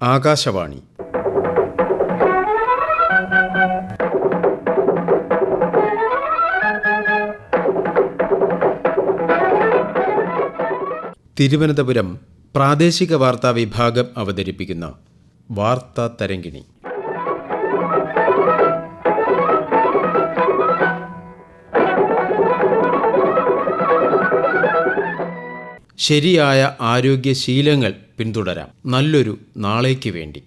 ആകാശവാണി. തിരുവനന്തപുരം പ്രാദേശിക വാർത്താ വിഭാഗം അവതരിപ്പിക്കുന്ന വാർത്താ തരംഗിണി. ശരിയായ ആരോഗ്യശീലങ്ങൾ പിന്തുടരാം. നല്ലൊരു നാളേക്ക് വേണ്ടി.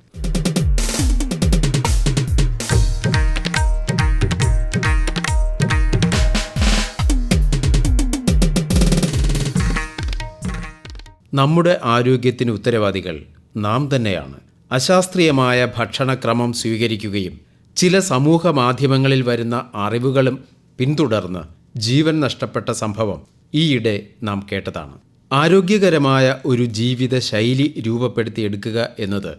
നമ്മുടെ ആരോഗ്യത്തിന് ഉത്തരവാദികൾ നാം തന്നെയാണ്. അശാസ്ത്രീയമായ ഭക്ഷണക്രമം സ്വീകരിക്കുകയും ചില സമൂഹ മാധ്യമങ്ങളിൽ വരുന്ന അറിവുകളും പിന്തുടർന്ന് ജീവൻ നഷ്ടപ്പെട്ട സംഭവം ഈയിടെ നാം കേട്ടതാണ്. ആരോഗ്യകരമായ ഒരു ജീവിത ശൈലി രൂപപ്പെടുത്തിയെടുക്കുക എന്നത്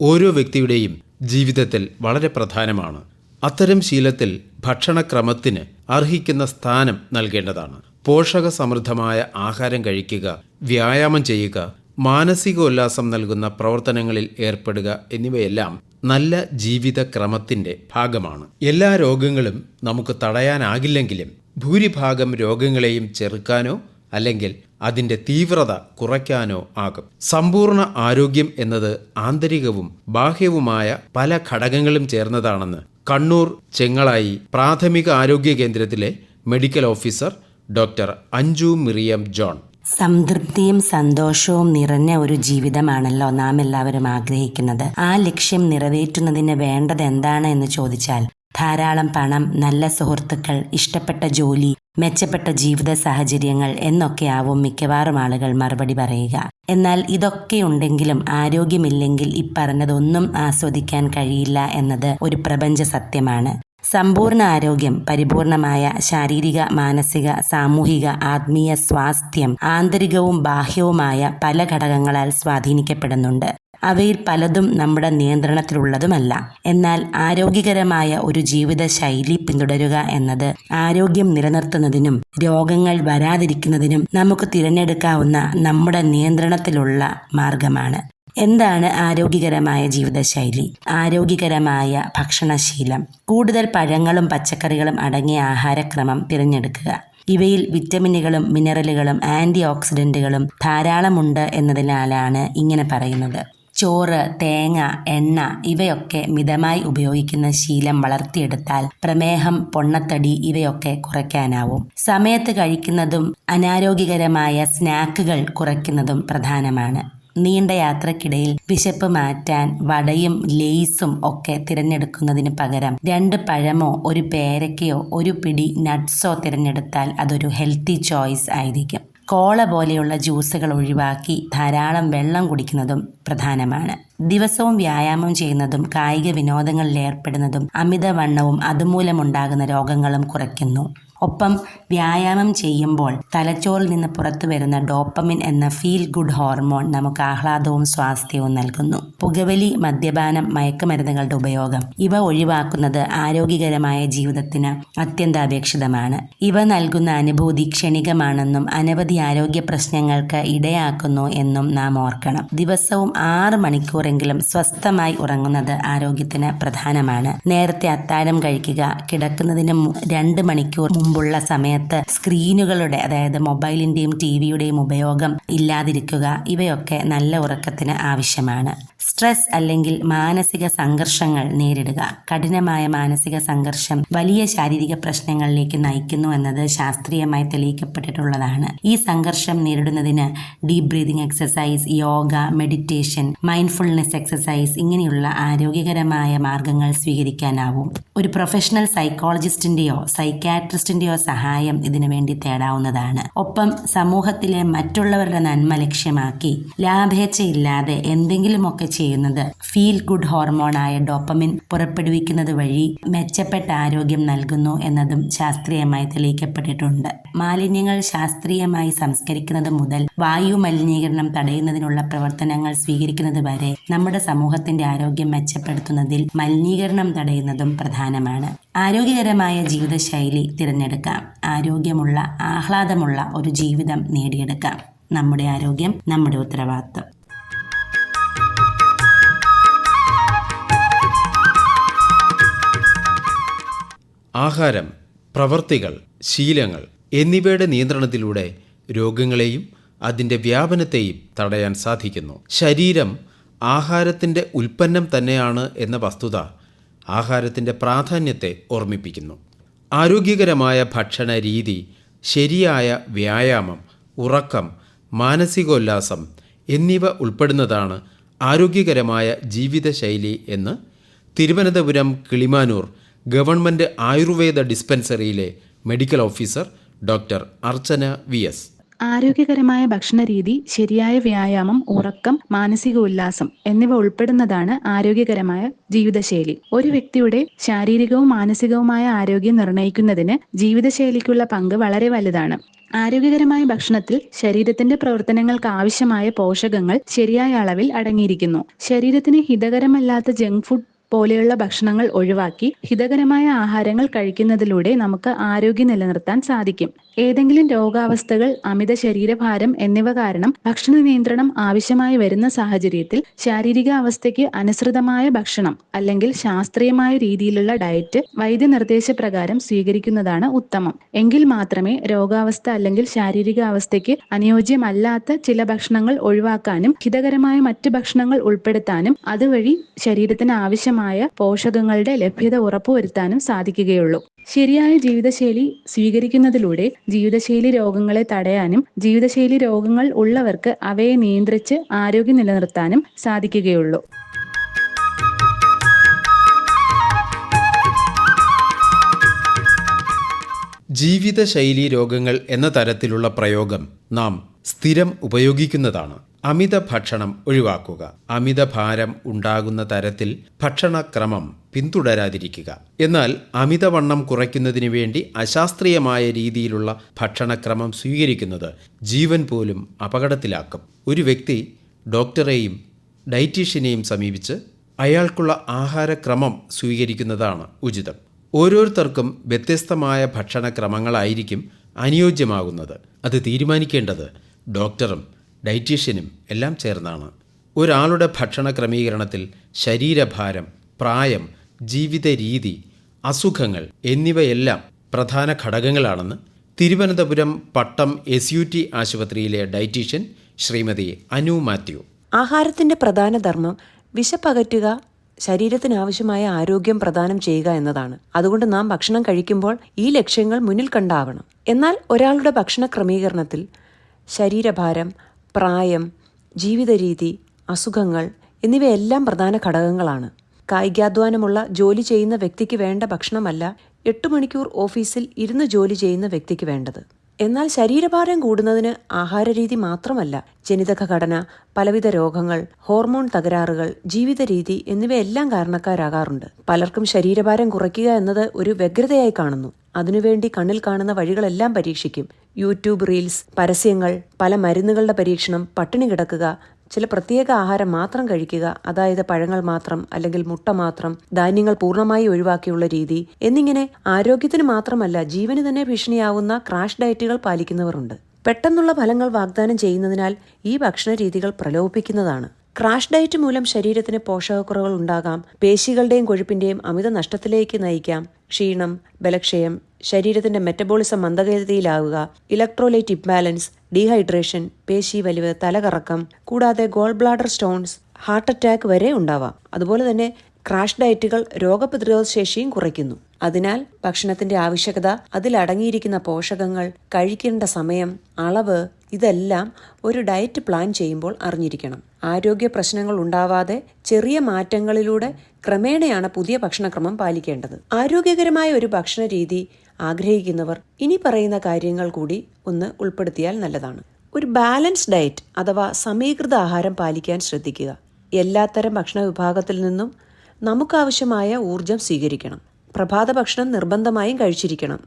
ഓരോ വ്യക്തിയുടെയും ജീവിതത്തിൽ വളരെ പ്രധാനമാണ്. അത്തരം ശീലത്തിൽ ഭക്ഷണക്രമത്തിന് അർഹിക്കുന്ന സ്ഥാനം നൽകേണ്ടതാണ്. പോഷക സമൃദ്ധമായ ആഹാരം കഴിക്കുക വ്യായാമം ചെയ്യുക മാനസികോല്ലാസം നൽകുന്ന പ്രവർത്തനങ്ങളിൽ ഏർപ്പെടുക എന്നിവയെല്ലാം നല്ല ജീവിതക്രമത്തിന്റെ ഭാഗമാണ്. എല്ലാ രോഗങ്ങളും നമുക്ക് തടയാനാകില്ലെങ്കിലും ഭൂരിഭാഗം രോഗങ്ങളെയും ചെറുക്കാനോ അല്ലെങ്കിൽ അതിന്റെ തീവ്രത കുറയ്ക്കാനോ ആകും. സമ്പൂർണ ആരോഗ്യം എന്നത് ആന്തരികവും ബാഹ്യവുമായ പല ഘടകങ്ങളും ചേർന്നതാണെന്ന് കണ്ണൂർ ചെങ്ങളായി പ്രാഥമിക ആരോഗ്യ കേന്ദ്രത്തിലെ medical officer doctor Anju Miriam John. സംതൃപ്തിയും സന്തോഷവും നിറഞ്ഞ ഒരു ജീവിതമാണല്ലോ നാം എല്ലാവരും ആഗ്രഹിക്കുന്നത്. ആ ലക്ഷ്യം നിറവേറ്റുന്നതിന് വേണ്ടത് എന്താണ് എന്ന് ചോദിച്ചാൽ ധാരാളം പണം നല്ല സുഹൃത്തുക്കൾ ഇഷ്ടപ്പെട്ട ജോലി മെച്ചപ്പെട്ട ജീവിത സാഹചര്യങ്ങൾ എന്നൊക്കെയാവും മിക്കവാറും ആളുകൾ മറുപടി പറയുക. എന്നാൽ ഇതൊക്കെ ഉണ്ടെങ്കിലും ആരോഗ്യമില്ലെങ്കിൽ ഇപ്പറഞ്ഞതൊന്നും ആസ്വദിക്കാൻ കഴിയില്ല എന്നത് ഒരു പ്രപഞ്ച സത്യമാണ്. സമ്പൂർണ ആരോഗ്യം പരിപൂർണമായ ശാരീരിക മാനസിക സാമൂഹിക ആത്മീയ സ്വാസ്ഥ്യം ആന്തരികവും ബാഹ്യവുമായ പല ഘടകങ്ങളാൽ സ്വാധീനിക്കപ്പെടുന്നുണ്ട്. അവയിൽ പലതും നമ്മുടെ നിയന്ത്രണത്തിലുള്ളതുമല്ല. എന്നാൽ ആരോഗ്യകരമായ ഒരു ജീവിത ശൈലി പിന്തുടരുക എന്നത് ആരോഗ്യം നിലനിർത്തുന്നതിനും രോഗങ്ങൾ വരാതിരിക്കുന്നതിനും നമുക്ക് തിരഞ്ഞെടുക്കാവുന്ന നമ്മുടെ നിയന്ത്രണത്തിലുള്ള മാർഗമാണ്. എന്താണ് ആരോഗ്യകരമായ ജീവിതശൈലി? ആരോഗ്യകരമായ ഭക്ഷണശീലം. കൂടുതൽ പഴങ്ങളും പച്ചക്കറികളും അടങ്ങിയ ആഹാരക്രമം തിരഞ്ഞെടുക്കുക. ഇവയിൽ വിറ്റമിനുകളും മിനറലുകളും ആന്റി ഓക്സിഡന്റുകളും ധാരാളമുണ്ട് എന്നതിനാലാണ് ഇങ്ങനെ പറയുന്നത്. ചോറ് തേങ്ങ എണ്ണ ഇവയൊക്കെ മിതമായി ഉപയോഗിക്കുന്ന ശീലം വളർത്തിയെടുത്താൽ പ്രമേഹം പൊണ്ണത്തടി ഇവയൊക്കെ കുറയ്ക്കാനാവും. സമയത്ത് കഴിക്കുന്നതും അനാരോഗ്യകരമായ സ്നാക്കുകൾ കുറയ്ക്കുന്നതും പ്രധാനമാണ്. നീണ്ട യാത്രക്കിടയിൽ വിശപ്പ് മാറ്റാൻ വടയും ലേസും ഒക്കെ തിരഞ്ഞെടുക്കുന്നതിന് പകരം രണ്ട് പഴമോ ഒരു പേരക്കയോ ഒരു പിടി നട്ട്സോ തിരഞ്ഞെടുത്താൽ അതൊരു ഹെൽത്തി ചോയ്സ് ആയിരിക്കും. കോള പോലെയുള്ള ജ്യൂസുകൾ ഒഴിവാക്കി ധാരാളം വെള്ളം കുടിക്കുന്നതും പ്രധാനമാണ്. ദിവസവും വ്യായാമം ചെയ്യുന്നതും കായിക വിനോദങ്ങളിൽ ഏർപ്പെടുന്നതും അമിതവണ്ണവും അതുമൂലമുണ്ടാകുന്ന രോഗങ്ങളും കുറയ്ക്കുന്നു. ഒപ്പം വ്യായാമം ചെയ്യുമ്പോൾ തലച്ചോറിൽ നിന്ന് പുറത്തു വരുന്ന ഡോപ്പമിൻ എന്ന ഫീൽ ഗുഡ് ഹോർമോൺ നമുക്ക് ആഹ്ലാദവും സ്വാസ്ഥ്യവും നൽകുന്നു. പുകവലി മദ്യപാനം മയക്കുമരുന്നുകളുടെ ഉപയോഗം ഇവ ഒഴിവാക്കുന്നത് ആരോഗ്യകരമായ ജീവിതത്തിന് അത്യന്താപേക്ഷിതമാണ്. ഇവ നൽകുന്ന അനുഭൂതി ക്ഷണികമാണെന്നും അനവധി ആരോഗ്യ പ്രശ്നങ്ങൾക്ക് ഇടയാക്കുന്നു എന്നും നാം ഓർക്കണം. ദിവസവും ആറ് മണിക്കൂറെങ്കിലും സ്വസ്ഥമായി ഉറങ്ങുന്നത് ആരോഗ്യത്തിന് പ്രധാനമാണ്. നേരത്തെ അത്താഴം കഴിക്കുക കിടക്കുന്നതിന് രണ്ട് മണിക്കൂർ മുമ്പുള്ള സമയത്ത് സ്ക്രീനുകളുടെ അതായത് മൊബൈലിന്റെയും ടി വിയുടെയും ഉപയോഗം ഇല്ലാതിരിക്കുക ഇവയൊക്കെ നല്ല ഉറക്കത്തിന് ആവശ്യമാണ്. സ്ട്രെസ് അല്ലെങ്കിൽ മാനസിക സംഘർഷങ്ങൾ നേരിടുക. കഠിനമായ മാനസിക സംഘർഷം വലിയ ശാരീരിക പ്രശ്നങ്ങളിലേക്ക് നയിക്കുന്നു എന്നത് ശാസ്ത്രീയമായി തെളിയിക്കപ്പെട്ടിട്ടുള്ളതാണ്. ഈ സംഘർഷം നേരിടുന്നതിന് deep breathing exercise yoga meditation mindfulness exercise ഇങ്ങനെയുള്ള ആരോഗ്യകരമായ മാർഗങ്ങൾ സ്വീകരിക്കാനാവും. ഒരു പ്രൊഫഷണൽ സൈക്കോളജിസ്റ്റിന്റെയോ സൈക്കാട്രിസ്റ്റിന്റെയോ സഹായം ഇതിനു വേണ്ടി തേടാവുന്നതാണ്. ഒപ്പം സമൂഹത്തിലെ മറ്റുള്ളവരുടെ നന്മ ലക്ഷ്യമാക്കി ലാഭേച്ഛയില്ലാതെ എന്തെങ്കിലുമൊക്കെ ചെയ്യുന്നത്. ഫീൽ ഗുഡ് ഹോർമോണായ ഡോപ്പമിൻ പുറപ്പെടുവിക്കുന്നത് വഴി മെച്ചപ്പെട്ട ആരോഗ്യം നൽകുന്നു എന്നതും ശാസ്ത്രീയമായി തെളിയിക്കപ്പെട്ടിട്ടുണ്ട്. മാലിന്യങ്ങൾ ശാസ്ത്രീയമായി സംസ്കരിക്കുന്നത് മുതൽ വായു മലിനീകരണം തടയുന്നതിനുള്ള പ്രവർത്തനങ്ങൾ സ്വീകരിക്കുന്നത് വരെ നമ്മുടെ സമൂഹത്തിന്റെ ആരോഗ്യം മെച്ചപ്പെടുത്തുന്നതിൽ മലിനീകരണം തടയുന്നതും പ്രധാനമാണ്. ആരോഗ്യകരമായ ജീവിതശൈലി തിരഞ്ഞെടുക്കാം. ആരോഗ്യമുള്ള ആഹ്ലാദമുള്ള ഒരു ജീവിതം നേടിയെടുക്കാം. നമ്മുടെ ആരോഗ്യം നമ്മുടെ ഉത്തരവാദിത്വം. ആഹാരം പ്രവർത്തികൾ ശീലങ്ങൾ എന്നിവയുടെ നിയന്ത്രണത്തിലൂടെ രോഗങ്ങളെയും അതിന്റെ വ്യാപനത്തെയും തടയാൻ സാധിക്കുന്നു. ശരീരം ആഹാരത്തിന്റെ ഉൽപ്പന്നം തന്നെയാണ് എന്ന വസ്തുത ആഹാരത്തിന്റെ പ്രാധാന്യത്തെ ഓർമ്മിപ്പിക്കുന്നു. ആരോഗ്യകരമായ ഭക്ഷണ രീതി ശരിയായ വ്യായാമം ഉറക്കം മാനസികോല്ലാസം എന്നിവ ഉൾപ്പെടുന്നതാണ് ആരോഗ്യകരമായ ജീവിതശൈലി എന്ന് Thiruvananthapuram Kilimanoor government Ayurveda dispensary medical officer doctor Archana V S. ആരോഗ്യകരമായ ഭക്ഷണരീതി ശരിയായ വ്യായാമം ഉറക്കം മാനസിക ഉല്ലാസം എന്നിവ ഉൾപ്പെടുന്നതാണ് ആരോഗ്യകരമായ ജീവിതശൈലി. ഒരു വ്യക്തിയുടെ ശാരീരികവും മാനസികവുമായ ആരോഗ്യം നിർണയിക്കുന്നതിന് ജീവിതശൈലിക്കുള്ള പങ്ക് വളരെ വലുതാണ്. ആരോഗ്യകരമായ ഭക്ഷണത്തിൽ ശരീരത്തിന്റെ പ്രവർത്തനങ്ങൾക്ക് ആവശ്യമായ പോഷകങ്ങൾ ശരിയായ അളവിൽ അടങ്ങിയിരിക്കുന്നു. ശരീരത്തിന് ഹിതകരമല്ലാത്ത ജങ്ക് ഫുഡ് പോലെയുള്ള ഭക്ഷണങ്ങൾ ഒഴിവാക്കി ഹിതകരമായ ആഹാരങ്ങൾ കഴിക്കുന്നതിലൂടെ നമുക്ക് ആരോഗ്യം നിലനിർത്താൻ സാധിക്കും. ഏതെങ്കിലും രോഗാവസ്ഥകൾ അമിത ശരീരഭാരം എന്നിവ കാരണം ഭക്ഷണ നിയന്ത്രണം ആവശ്യമായി വരുന്ന സാഹചര്യത്തിൽ ശാരീരിക അവസ്ഥയ്ക്ക് അനുസൃതമായ ഭക്ഷണം അല്ലെങ്കിൽ ശാസ്ത്രീയമായ രീതിയിലുള്ള ഡയറ്റ് വൈദ്യനിർദ്ദേശപ്രകാരം സ്വീകരിക്കുന്നതാണ് ഉത്തമം. എങ്കിൽ മാത്രമേ രോഗാവസ്ഥ അല്ലെങ്കിൽ ശാരീരിക അവസ്ഥയ്ക്ക് അനുയോജ്യമല്ലാത്ത ചില ഭക്ഷണങ്ങൾ ഒഴിവാക്കാനും ഹിതകരമായ മറ്റ് ഭക്ഷണങ്ങൾ ഉൾപ്പെടുത്താനും അതുവഴി ശരീരത്തിന് ആവശ്യമായ പോഷകങ്ങളുടെ ലഭ്യത ഉറപ്പുവരുത്താനും സാധിക്കുകയുള്ളൂ. ശരിയായ ജീവിതശൈലി സ്വീകരിക്കുന്നതിലൂടെ ജീവിതശൈലി രോഗങ്ങളെ തടയാനും ജീവിതശൈലി രോഗങ്ങൾ ഉള്ളവർക്ക് അവയെ നിയന്ത്രിച്ച് ആരോഗ്യം നിലനിർത്താനും സാധിക്കുകയുള്ളൂ. ജീവിതശൈലി രോഗങ്ങൾ എന്ന തരത്തിലുള്ള പ്രയോഗം നാം സ്ഥിരം ഉപയോഗിക്കുന്നതാണ്. അമിത ഭക്ഷണം ഒഴിവാക്കുക. അമിത ഭാരം ഉണ്ടാകുന്ന തരത്തിൽ ഭക്ഷണക്രമം പിന്തുടരാതിരിക്കുക. എന്നാൽ അമിതവണ്ണം കുറയ്ക്കുന്നതിന് വേണ്ടി അശാസ്ത്രീയമായ രീതിയിലുള്ള ഭക്ഷണക്രമം സ്വീകരിക്കുന്നത് ജീവൻ പോലും അപകടത്തിലാക്കും. ഒരു വ്യക്തി ഡോക്ടറെയും ഡയറ്റീഷ്യനെയും സമീപിച്ച് അയാൾക്കുള്ള ആഹാരക്രമം സ്വീകരിക്കുന്നതാണ് ഉചിതം. ഓരോരുത്തർക്കും വ്യത്യസ്തമായ ഭക്ഷണക്രമങ്ങളായിരിക്കും അനുയോജ്യമാകുന്നത്. അത് തീരുമാനിക്കേണ്ടത് ഡോക്ടറും ഡയറ്റീഷ്യനും എല്ലാം ചേർന്നാണ്. ഒരാളുടെ ഭക്ഷണ ക്രമീകരണത്തിൽ ശരീരഭാരം പ്രായം ജീവിത രീതി അസുഖങ്ങൾ എന്നിവയെല്ലാം പ്രധാന ഘടകങ്ങളാണെന്ന് Thiruvananthapuram Pattom S U T ആശുപത്രിയിലെ ഡയറ്റീഷ്യൻ ശ്രീമതി അനു മാത്യു. ആഹാരത്തിന്റെ പ്രധാന ധർമ്മം വിശപ്പകറ്റുക ശരീരത്തിന് ആവശ്യമായ ആരോഗ്യം പ്രദാനം ചെയ്യുക എന്നതാണ്. അതുകൊണ്ട് നാം ഭക്ഷണം കഴിക്കുമ്പോൾ ഈ ലക്ഷ്യങ്ങൾ മുന്നിൽ കണ്ടാവണം. എന്നാൽ ഒരാളുടെ ഭക്ഷണ ക്രമീകരണത്തിൽ ശരീരഭാരം പ്രായം ജീവിത രീതി അസുഖങ്ങൾ എന്നിവയെല്ലാം പ്രധാന ഘടകങ്ങളാണ്. കായികാധ്വാനമുള്ള ജോലി ചെയ്യുന്ന വ്യക്തിക്ക് വേണ്ട ഭക്ഷണമല്ല എട്ട് മണിക്കൂർ ഓഫീസിൽ ഇരുന്ന് ജോലി ചെയ്യുന്ന വ്യക്തിക്ക് വേണ്ടത്. എന്നാൽ ശരീരഭാരം കൂടുന്നതിന് ആഹാരരീതി മാത്രമല്ല ജനിതക ഘടന പലവിധ രോഗങ്ങൾ ഹോർമോൺ തകരാറുകൾ ജീവിത രീതി എന്നിവയെല്ലാം കാരണക്കാരാകാറുണ്ട്. പലർക്കും ശരീരഭാരം കുറയ്ക്കുക എന്നത് ഒരു വ്യഗ്രതയായി കാണുന്നു. അതിനുവേണ്ടി കണ്ണിൽ കാണുന്ന വഴികളെല്ലാം പരീക്ഷിക്കും. യൂട്യൂബ് റീൽസ് പരസ്യങ്ങൾ പല മരുന്നുകളുടെ പരീക്ഷണം പട്ടിണി കിടക്കുക ചില പ്രത്യേക ആഹാരം മാത്രം കഴിക്കുക അതായത് പഴങ്ങൾ മാത്രം അല്ലെങ്കിൽ മുട്ട മാത്രം ധാന്യങ്ങൾ പൂർണമായി ഒഴിവാക്കിയുള്ള രീതി എന്നിങ്ങനെ ആരോഗ്യത്തിന് മാത്രമല്ല ജീവന് തന്നെ ഭീഷണിയാവുന്ന ക്രാഷ് ഡയറ്റുകൾ പാലിക്കുന്നവരുണ്ട്. പെട്ടെന്നുള്ള ഫലങ്ങൾ വാഗ്ദാനം ചെയ്യുന്നതിനാൽ ഈ ഭക്ഷണ രീതികൾ പ്രലോഭിപ്പിക്കുന്നതാണ്. ക്രാഷ് ഡയറ്റ് മൂലം ശരീരത്തിന് പോഷകക്കുറവുകൾ ഉണ്ടാകാം പേശികളുടെയും കൊഴുപ്പിന്റെയും അമിത നഷ്ടത്തിലേക്ക് നയിക്കാം ക്ഷീണം ബലക്ഷയം ശരീരത്തിന്റെ മെറ്റബോളിസം മന്ദഗതിയിലാവുക ഇലക്ട്രോലൈറ്റ് ഇംബാലൻസ് ഡീഹൈഡ്രേഷൻ പേശി വലിവ് തലകറക്കം കൂടാതെ gall bladder stones heart attack വരെ ഉണ്ടാവാം. അതുപോലെ തന്നെ ക്രാഷ് ഡയറ്റുകൾ രോഗപ്രതിരോധ ശേഷിയും കുറയ്ക്കുന്നു. അതിനാൽ ഭക്ഷണത്തിന്റെ ആവശ്യകത അതിലടങ്ങിയിരിക്കുന്ന പോഷകങ്ങൾ കഴിക്കേണ്ട സമയം അളവ് ഇതെല്ലാം ഒരു ഡയറ്റ് പ്ലാൻ ചെയ്യുമ്പോൾ അറിഞ്ഞിരിക്കണം. ആരോഗ്യ പ്രശ്നങ്ങൾ ഉണ്ടാവാതെ ചെറിയ മാറ്റങ്ങളിലൂടെ ക്രമേണയാണ് പുതിയ ഭക്ഷണക്രമം പാലിക്കേണ്ടത്. ആരോഗ്യകരമായ ഒരു ഭക്ഷണ രീതി ആഗ്രഹിക്കുന്നവർ ഇനി പറയുന്ന കാര്യങ്ങൾ കൂടി ഒന്ന് ഉൾപ്പെടുത്തിയാൽ നല്ലതാണ്. ഒരു ബാലൻസ് ഡയറ്റ് അഥവാ സമീകൃത ആഹാരം പാലിക്കാൻ ശ്രദ്ധിക്കുക. എല്ലാത്തരം ഭക്ഷണ വിഭാഗത്തിൽ നിന്നും നമുക്കാവശ്യമായ ഊർജം സ്വീകരിക്കണം. പ്രഭാത ഭക്ഷണം നിർബന്ധമായും കഴിച്ചിരിക്കണം.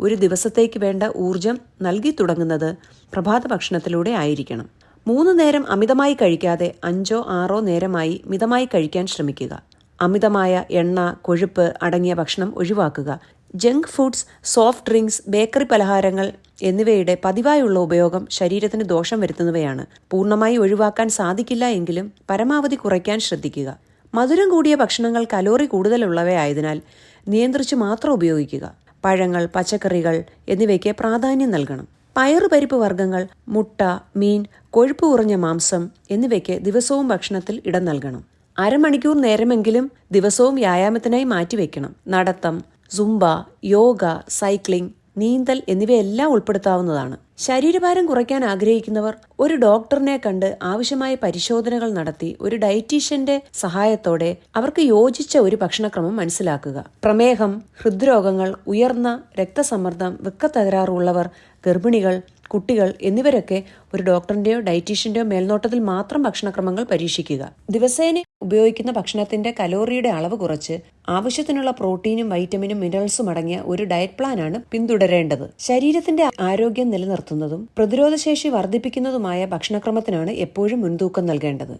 ഒരു ദിവസത്തേക്ക് വേണ്ട ഊർജം നൽകി തുടങ്ങുന്നത് പ്രഭാത ഭക്ഷണത്തിലൂടെ ആയിരിക്കണം. മൂന്ന് നേരം അമിതമായി കഴിക്കാതെ അഞ്ചോ ആറോ നേരമായി മിതമായി കഴിക്കാൻ ശ്രമിക്കുക. അമിതമായ എണ്ണ കൊഴുപ്പ് അടങ്ങിയ ഭക്ഷണം ഒഴിവാക്കുക. Junk foods soft drinks bakery പലഹാരങ്ങൾ എന്നിവയുടെ പതിവായുള്ള ഉപയോഗം ശരീരത്തിന് ദോഷം വരുത്തുന്നവയാണ്. പൂർണമായി ഒഴിവാക്കാൻ സാധിക്കില്ല എങ്കിലും പരമാവധി കുറയ്ക്കാൻ ശ്രദ്ധിക്കുക. മധുരം കൂടിയ ഭക്ഷണങ്ങൾ കലോറി കൂടുതലുള്ളവയായതിനാൽ നിയന്ത്രിച്ചു മാത്രം ഉപയോഗിക്കുക. പഴങ്ങൾ പച്ചക്കറികൾ എന്നിവയ്ക്ക് പ്രാധാന്യം നൽകണം. പയറുപരിപ്പ് വർഗങ്ങൾ മുട്ട മീൻ കൊഴുപ്പ് കുറഞ്ഞ മാംസം എന്നിവയ്ക്ക് ദിവസവും ഭക്ഷണത്തിൽ ഇടം നൽകണം. അരമണിക്കൂർ നേരമെങ്കിലും ദിവസവും വ്യായാമത്തിനായി മാറ്റിവെക്കണം. നടത്തം സുംബ യോഗ സൈക്ലിംഗ് നീന്തൽ എന്നിവയെല്ലാം ഉൾപ്പെടുത്താവുന്നതാണ്. ശരീരഭാരം കുറയ്ക്കാൻ ആഗ്രഹിക്കുന്നവർ ഒരു ഡോക്ടറിനെ കണ്ട് ആവശ്യമായ പരിശോധനകൾ നടത്തി ഒരു ഡയറ്റീഷ്യന്റെ സഹായത്തോടെ അവർക്ക് യോജിച്ച ഒരു ഭക്ഷണക്രമം മനസ്സിലാക്കുക. പ്രമേഹം ഹൃദ്രോഗങ്ങൾ ഉയർന്ന രക്തസമ്മർദ്ദം വൃക്കത്തകരാറുള്ളവർ ഗർഭിണികൾ കുട്ടികൾ എന്നിവരൊക്കെ ഒരു ഡോക്ടറിന്റെയോ ഡയറ്റീഷ്യന്റെയോ മേൽനോട്ടത്തിൽ മാത്രം ഭക്ഷണക്രമങ്ങൾ പരീക്ഷിക്കുക. ദിവസേന ഉപയോഗിക്കുന്ന ഭക്ഷണത്തിന്റെ കലോറിയുടെ അളവ് കുറച്ച് ആവശ്യത്തിനുള്ള പ്രോട്ടീനും വൈറ്റമിനും മിനറൽസും അടങ്ങിയ ഒരു ഡയറ്റ് പ്ലാനാണ് പിന്തുടരേണ്ടത്. ശരീരത്തിന്റെ ആരോഗ്യം നിലനിർത്തുന്നതും പ്രതിരോധശേഷി വർദ്ധിപ്പിക്കുന്നതുമായ ഭക്ഷണക്രമത്തിനാണ് എപ്പോഴും മുൻതൂക്കം നൽകേണ്ടത്.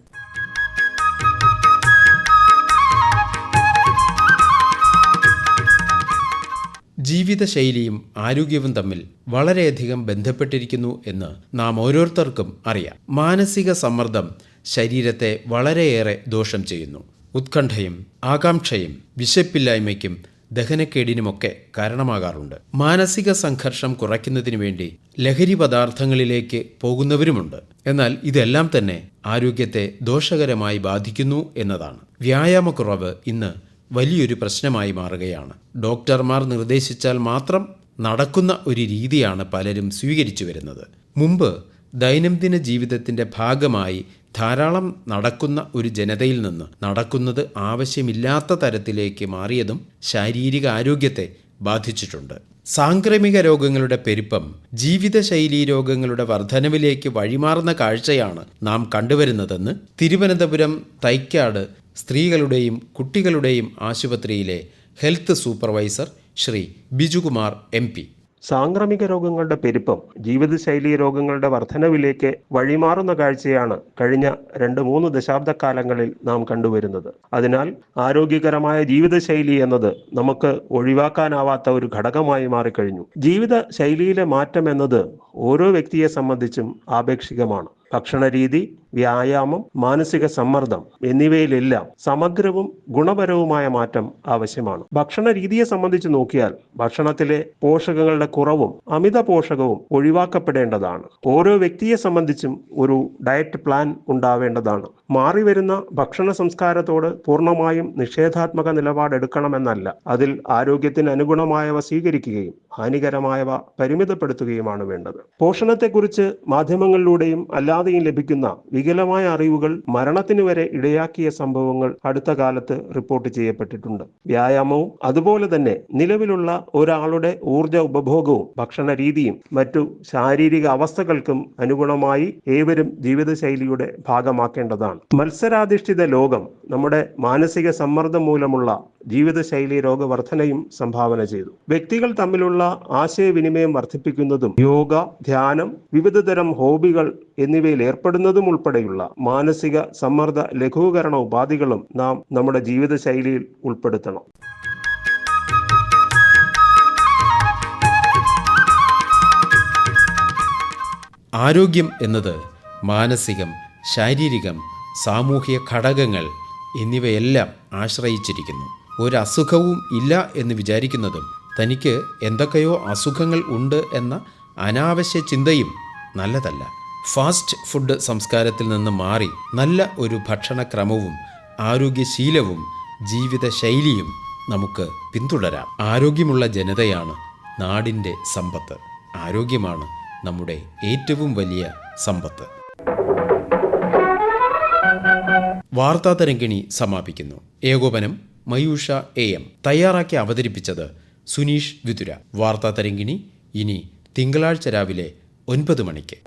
ജീവിതശൈലിയും ആരോഗ്യവും തമ്മിൽ വളരെയധികം ബന്ധപ്പെട്ടിരിക്കുന്നു എന്ന് നാം ഓരോരുത്തർക്കും അറിയാം. മാനസിക സമ്മർദ്ദം ശരീരത്തെ വളരെയേറെ ദോഷം ചെയ്യുന്നു. ഉത്കണ്ഠയും ആകാംക്ഷയും വിശപ്പില്ലായ്മയ്ക്കും ദഹനക്കേടിനുമൊക്കെ കാരണമാകാറുണ്ട്. മാനസിക സംഘർഷം കുറയ്ക്കുന്നതിനു വേണ്ടി ലഹരി പദാർത്ഥങ്ങളിലേക്ക് പോകുന്നവരുമുണ്ട്. എന്നാൽ ഇതെല്ലാം തന്നെ ആരോഗ്യത്തെ ദോഷകരമായി ബാധിക്കുന്നു എന്നതാണ്. വ്യായാമക്കുറവ് ഇന്ന് വലിയൊരു പ്രശ്നമായി മാറുകയാണ്. ഡോക്ടർമാർ നിർദ്ദേശിച്ചാൽ മാത്രം നടക്കുന്ന ഒരു രീതിയാണ് പലരും സ്വീകരിച്ചു വരുന്നത്. മുമ്പ് ദൈനംദിന ജീവിതത്തിന്റെ ഭാഗമായി ധാരാളം നടക്കുന്ന ഒരു ജനതയിൽ നിന്ന് നടക്കുന്നത് ആവശ്യമില്ലാത്ത തരത്തിലേക്ക് മാറിയതും ശാരീരിക ആരോഗ്യത്തെ ബാധിച്ചിട്ടുണ്ട്. സാംക്രമിക രോഗങ്ങളുടെ പെരുപ്പം ജീവിതശൈലീ രോഗങ്ങളുടെ വർധനവിലേക്ക് വഴിമാറുന്ന കാഴ്ചയാണ് നാം കണ്ടുവരുന്നതെന്ന് തിരുവനന്തപുരം തൈക്കാട് സ്ത്രീകളുടെയും കുട്ടികളുടെയും ആശുപത്രിയിലെ health supervisor Shri Bijukumar M P. സാംക്രമിക രോഗങ്ങളുടെ പെരുപ്പം ജീവിതശൈലി രോഗങ്ങളുടെ വർധനവിലേക്ക് വഴിമാറുന്ന കാഴ്ചയാണ് കഴിഞ്ഞ രണ്ട് മൂന്ന് ദശാബ്ദക്കാലങ്ങളിൽ നാം കണ്ടുവരുന്നത്. അതിനാൽ ആരോഗ്യകരമായ ജീവിതശൈലി എന്നത് നമുക്ക് ഒഴിവാക്കാനാവാത്ത ഒരു ഘടകമായി മാറിക്കഴിഞ്ഞു. ജീവിതശൈലിയിലെ മാറ്റം എന്നത് ഓരോ വ്യക്തിയെ സംബന്ധിച്ചും ആപേക്ഷികമാണ്. ഭക്ഷണരീതി വ്യായാമം മാനസിക സമ്മർദ്ദം എന്നിവയിലെല്ലാം സമഗ്രവും ഗുണപരവുമായ മാറ്റം ആവശ്യമാണ്. ഭക്ഷണ രീതിയെ സംബന്ധിച്ച് നോക്കിയാൽ ഭക്ഷണത്തിലെ പോഷകങ്ങളുടെ കുറവും അമിത പോഷകവും ഒഴിവാക്കപ്പെടേണ്ടതാണ്. ഓരോ വ്യക്തിയെ സംബന്ധിച്ചും ഒരു ഡയറ്റ് പ്ലാൻ ഉണ്ടാവേണ്ടതാണ്. മാറിവരുന്ന ഭക്ഷണ സംസ്കാരത്തോട് പൂർണമായും നിഷേധാത്മക നിലപാടെടുക്കണമെന്നല്ല. അതിൽ ആരോഗ്യത്തിന് അനുഗുണമായവ സ്വീകരിക്കുകയും ഹാനികരമായവ പരിമിതപ്പെടുത്തുകയുമാണ് വേണ്ടത്. പോഷണത്തെക്കുറിച്ച് മാധ്യമങ്ങളിലൂടെയും അല്ലാതെയും ലഭിക്കുന്ന വികലമായ അറിവുകൾ മരണത്തിന് വരെ ഇടയാക്കിയ സംഭവങ്ങൾ അടുത്ത കാലത്ത് റിപ്പോർട്ട് ചെയ്യപ്പെട്ടിട്ടുണ്ട്. വ്യായാമവും അതുപോലെ തന്നെ നിലവിലുള്ള ഒരാളുടെ ഊർജ ഉപഭോഗവും ഭക്ഷണ രീതിയും മറ്റു ശാരീരിക അവസ്ഥകൾക്കും അനുഗുണമായി ഏവരും ജീവിതശൈലിയുടെ ഭാഗമാക്കേണ്ടതാണ്. മത്സരാധിഷ്ഠിത ലോകം നമ്മുടെ മാനസിക സമ്മർദ്ദം മൂലമുള്ള ജീവിതശൈലി രോഗവർദ്ധനയും സംഭാവന ചെയ്തു. വ്യക്തികൾ തമ്മിലുള്ള ആശയവിനിമയം വർദ്ധിപ്പിക്കുന്നതും യോഗ ധ്യാനം വിവിധതരം ഹോബികൾ എന്നിവയിൽ ഏർപ്പെടുന്നതും ഉൾപ്പെടെയുള്ള മാനസിക സമ്മർദ്ദ ലഘൂകരണ ഉപാധികളും നാം നമ്മുടെ ജീവിതശൈലിയിൽ ഉൾപ്പെടുത്തണം. ആരോഗ്യം എന്നത് മാനസികം ശാരീരികം സാമൂഹിക ഘടകങ്ങൾ എന്നിവയെല്ലാം ആശ്രയിച്ചിരിക്കുന്നു. ഒരസുഖവും ഇല്ല എന്ന് വിചാരിക്കുന്നതും തനിക്ക് എന്തൊക്കെയോ അസുഖങ്ങൾ ഉണ്ട് എന്ന അനാവശ്യ ചിന്തയും നല്ലതല്ല. ഫാസ്റ്റ് ഫുഡ് സംസ്കാരത്തിൽ നിന്ന് മാറി നല്ല ഒരു ഭക്ഷണക്രമവും ആരോഗ്യശീലവും ജീവിതശൈലിയും നമുക്ക് പിന്തുടരാം. ആരോഗ്യമുള്ള ജനതയാണ് നാടിന്റെ സമ്പത്ത്. ആരോഗ്യമാണ് നമ്മുടെ ഏറ്റവും വലിയ സമ്പത്ത്. വാർത്താതരംഗിണി സമാപിക്കുന്നു. ഏകോപനം മയൂഷ എ എം. തയ്യാറാക്കി അവതരിപ്പിച്ചത് സുനീഷ് വിതുര. വാർത്താ തരങ്കിണി ഇനി തിങ്കളാഴ്ച രാവിലെ ഒൻപത് മണിക്ക്.